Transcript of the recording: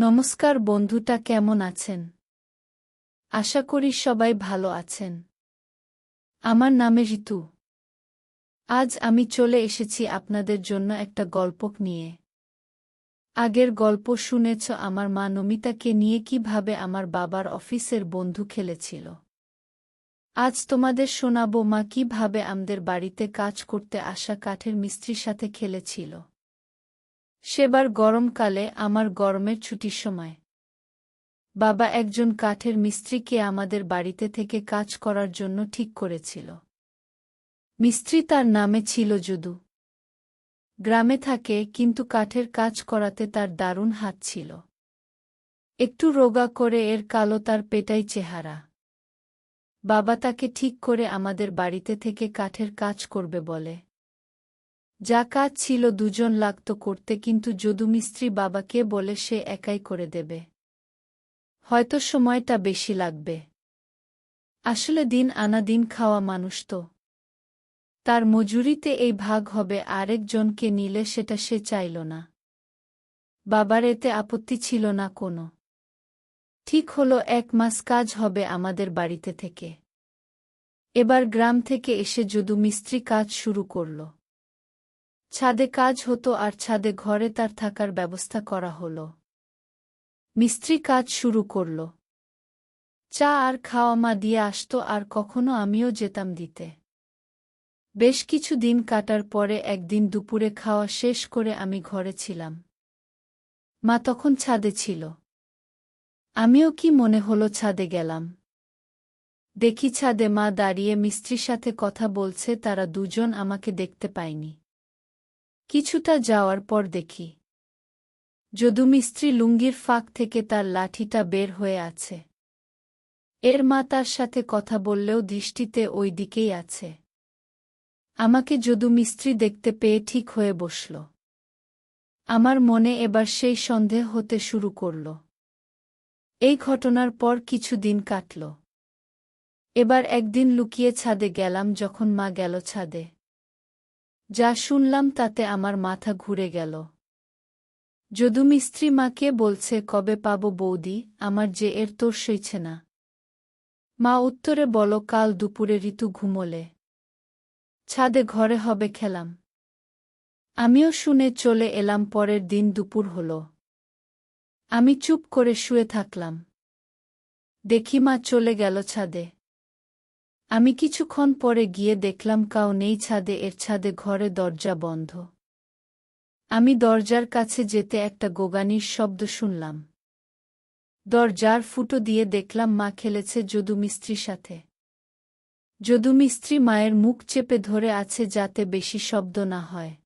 নমস্কার বন্ধুটা, কেমন আছেন? আশা করি সবাই ভালো আছেন। আমার নামে ঋতু। আজ আমি চলে এসেছি আপনাদের জন্য একটা গল্প নিয়ে। আগের গল্প শুনেছ, আমার মা নমিতাকে নিয়ে কীভাবে আমার বাবার অফিসের বন্ধু খেলেছিল। আজ তোমাদের শোনাবো মা কীভাবে আমাদের বাড়িতে কাজ করতে আসা কাঠের মিস্ত্রির সাথে খেলেছিল। সেবার গরমকালে আমার গরমের ছুটির সময়। বাবা একজন কাঠের মিস্ত্রিকে আমাদের বাড়িতে থেকে কাজ করার জন্য ঠিক করেছিল। মিস্ত্রি তার নামে ছিল যদু। গ্রামে থাকে, কিন্তু কাঠের কাজ করাতে তার দারুণ হাত ছিল। একটু রোগা করে এর কালো তার পেটাই চেহারা। বাবা তাকে ঠিক করে আমাদের বাড়িতে থেকে কাঠের কাজ করবে বলে। যা কাজ ছিল দুজন লাগত করতে কিন্তু যদু মিস্ত্রি বাবাকে বলে সে একাই করে দেবে। হয়তো সময়টা বেশি লাগবে। আসলে দিন আনা দিন খাওয়া মানুষ তো। তার মজুরিতে এই ভাগ হবে, আরেকজনকে নিলে সেটা সে চাইল না। বাবার এতে আপত্তি ছিল না কোনো। ঠিক হলো, এক মাস কাজ হবে আমাদের বাড়িতে থেকে। এবার গ্রাম থেকে এসে যদু মিস্ত্রি কাজ শুরু করল। ছাদে কাজ হতো আর ছাদে ঘরে তার থাকার ব্যবস্থা করা হল। মিস্ত্রি কাজ শুরু করল। চা আর খাওয়া মা দিয়ে আসত আর কখনো আমিও যেতাম দিতে। বেশ কিছু দিন কাটার পরে একদিন দুপুরে খাওয়া শেষ করে আমি ঘরে ছিলাম। মা তখন ছাদে ছিল। আমিও কি মনে হলো ছাদে গেলাম। দেখি ছাদে মা দাঁড়িয়ে মিস্ত্রির সাথে কথা বলছে, তারা দুজন আমাকে দেখতে পায়নি। কিছুটা যাওয়ার পর দেখি। যদু মিস্ত্রি লুঙ্গির ফাঁক থেকে তার লাঠিটা বের হয়ে আছে। এর মা তার সাথে কথা বললেও দৃষ্টিতে ওই দিকেই আছে। আমাকে যদু মিস্ত্রি দেখতে পেয়ে ঠিক হয়ে বসল। আমার মনে এবার সেই সন্দেহ হতে শুরু করল। এই ঘটনার পর কিছু দিন কাটল। এবার একদিন লুকিয়ে ছাদে গেলাম যখন মা গেল ছাদে। যা শুনলাম তাতে আমার মাথা ঘুরে গেল। যদু মিস্ত্রি মাকে বলছে, কবে পাব বৌদি? আমার যে এর তোর সইছে না মা উত্তরে বল, কাল দুপুরে ঋতু ঘুমোলে। ছাদে ঘরে হবে খেলাম। আমিও শুনে চলে এলাম, পরের দিন দুপুর হল। আমি চুপ করে শুয়ে থাকলাম। দেখি মা চলে গেল ছাদে। আমি কিছুক্ষণ পরে গিয়ে দেখলাম কাউ নেই ছাদে, এর ছাদে ঘরে দরজা বন্ধ। আমি দরজার কাছে যেতে একটা গোগানির শব্দ শুনলাম। দরজার ফুটো দিয়ে দেখলাম মা খেলেছে যদু মিস্ত্রির সাথে। যদু মিস্ত্রি মায়ের মুখ চেপে ধরে আছে যাতে বেশি শব্দ না হয়।